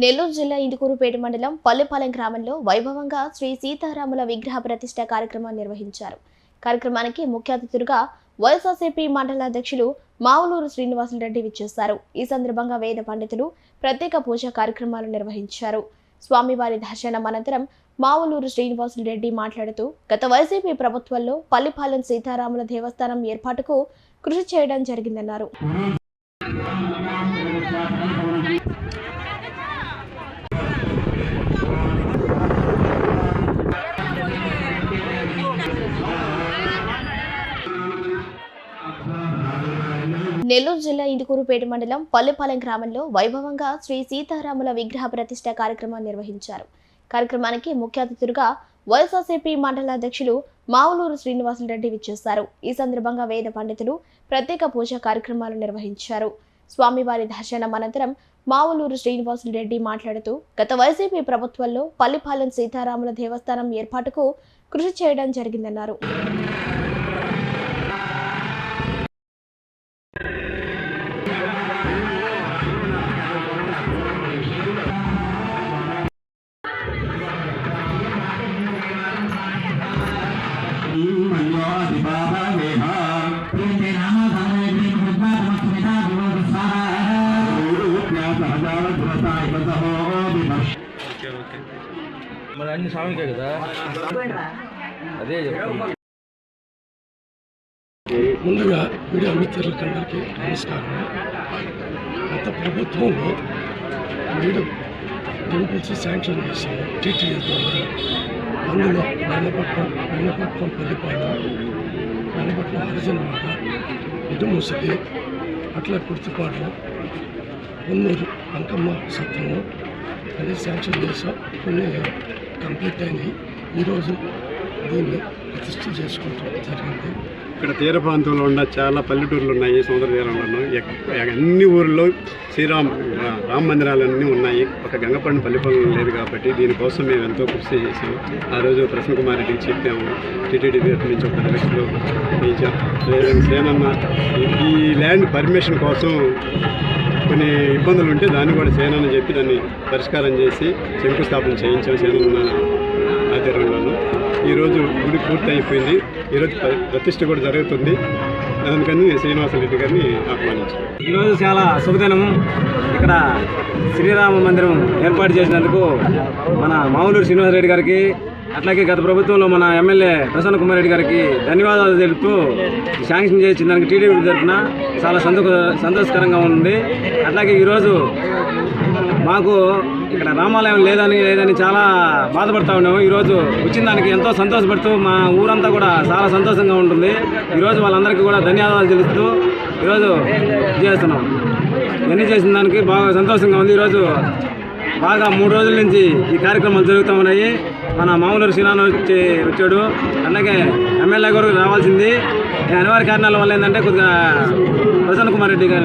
నెల్లూరు జిల్లా ఇందుకూరుపేట మండలం పల్లెపాలెం గ్రామంలో వైభవంగా శ్రీ సీతారాముల విగ్రహ ప్రతిష్ట కార్యక్రమం నిర్వహించారు. కార్యక్రమానికి ముఖ్య అతిథులుగా వైఎస్ఆర్సీపీ మండల అధ్యక్షులు మావులూరు శ్రీనివాసులరెడ్డి విచ్చేశారు. ఈ సందర్భంగా వేద పండితులు ప్రత్యేక పూజా కార్యక్రమాలు నిర్వహించారు. స్వామివారి దర్శనం అనంతరం మావులూరు శ్రీనివాసులరెడ్డి మాట్లాడుతూ గత వైసీపీ ప్రభుత్వంలో పల్లిపాలెం సీతారాముల దేవస్థానం ఏర్పాటుకు కృషి చేయడం జరిగిందన్నారు. నెల్లూరు జిల్లా ఇందుకూరుపేట మండలం పల్లెపాలెం గ్రామంలో వైభవంగా శ్రీ సీతారాముల విగ్రహ ప్రతిష్ట కార్యక్రమం నిర్వహించారు. కార్యక్రమానికి ముఖ్య అతిథులుగా వైఎస్ఆర్సీపీ మండల అధ్యక్షులు మావులూరు శ్రీనివాసులరెడ్డి విచ్చేశారు. ఈ సందర్భంగా వేద పండితులు ప్రత్యేక పూజా కార్యక్రమాలు నిర్వహించారు. స్వామివారి దర్శనం అనంతరం మావులూరు శ్రీనివాసులరెడ్డి మాట్లాడుతూ గత వైసీపీ ప్రభుత్వంలో పల్లిపాలెం సీతారాముల దేవస్థానం ఏర్పాటుకు కృషి చేయడం జరిగిందన్నారు. మరి అన్ని స్వామికే కదా? అదే చెప్తాను ముందుగా మీడియా మిత్రులకందరికీ నమస్కారం. గత ప్రభుత్వంలో మీరు టెంపుల్స్ శాంక్షన్ చేసి టీటీఏ ద్వారా అందులో వెన్నపట్నం వెన్నపట్నం పల్లిపాలెం వెన్నపట్నం హరిజనవాడ ఇటుముసిది అట్లా కుర్తిపాడు కొన్నూరు అంకమ్మ సత్రము అది శాంక్షన్ చేసాం కొన్ని కంప్లీట్ అయినాయి ఈరోజు దీన్ని ప్రతిష్ఠ చేసుకోవటం జరిగింది. ఇక్కడ తీర ప్రాంతంలో ఉన్న చాలా పల్లెటూర్లు ఉన్నాయి సముద్ర తీరంలో అన్ని ఊర్లో శ్రీరామ్ రామ మందిరాలన్నీ ఉన్నాయి. ఒక గంగపడిన పల్లెపల్లం లేదు కాబట్టి దీనికోసం మేము ఎంతో కృషి చేసాము ఆ రోజు ప్రసన్న కుమార్ రెడ్డికి చెప్పాము టీటీడీ తరఫు నుంచి ఒక పది లక్షలు వేయించాం లేదంటే సేనన్న ఈ- ల్యాండ్ పర్మిషన్ కోసం కొన్ని ఇబ్బందులు ఉంటే దాన్ని కూడా సేనని చెప్పి దాన్ని పరిష్కారం చేసి శంకుస్థాపన చేయించాం. సేనన్న ఈరోజు గుడి పూర్తి అయిపోయింది ఈరోజు ప్ర- ప్రతిష్ఠ కూడా జరుగుతుంది. దానికని శ్రీనివాసరెడ్డి గారిని ఆహ్వానించాను ఈరోజు చాలా శుభదినము. ఇక్కడ శ్రీరామ మందిరం ఏర్పాటు చేసినందుకు మన మామూలు శ్రీనివాసరెడ్డి గారికి అట్లాగే గత ప్రభుత్వంలో మన ఎమ్మెల్యే ప్రసన్న కుమార్ రెడ్డి గారికి ధన్యవాదాలు తెలుపుతూ శాంక్షన్ చేసిన దానికి టీడీపీ తరఫున చాలా సంతో సంతోషకరంగా ఉంది. అట్లాగే ఈరోజు మాకు ఇక్కడ రామాలయం లేదని లేదని చాలా బాధపడతా ఉన్నాము. ఈరోజు వచ్చిన దానికి ఎంతో సంతోషపడుతూ మా ఊరంతా కూడా చాలా సంతోషంగా ఉంటుంది. ఈరోజు వాళ్ళందరికీ కూడా ధన్యవాదాలు తెలుస్తూ ఈరోజు ఇది చేస్తున్నాం. ఇవన్నీ చేసిన దానికి బాగా సంతోషంగా ఉంది. ఈరోజు బాగా మూడు రోజుల నుంచి ఈ కార్యక్రమాలు జరుగుతూ ఉన్నాయి. మన మామూలు శ్రీనాథ్ వచ్చి వచ్చాడు. అలాగే ఎమ్మెల్యే గారు రావాల్సింది. అనివార్య కారణాల వల్ల ఏంటంటే కొద్దిగా ప్రసన్న కుమార్ రెడ్డి గారు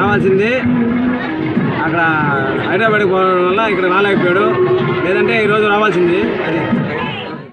రావాల్సింది. అక్కడ హైదరాబాద్కి పోవడం వల్ల ఇక్కడ రాలేకపోయాడు. లేదంటే ఈరోజు రావాల్సింది. అది.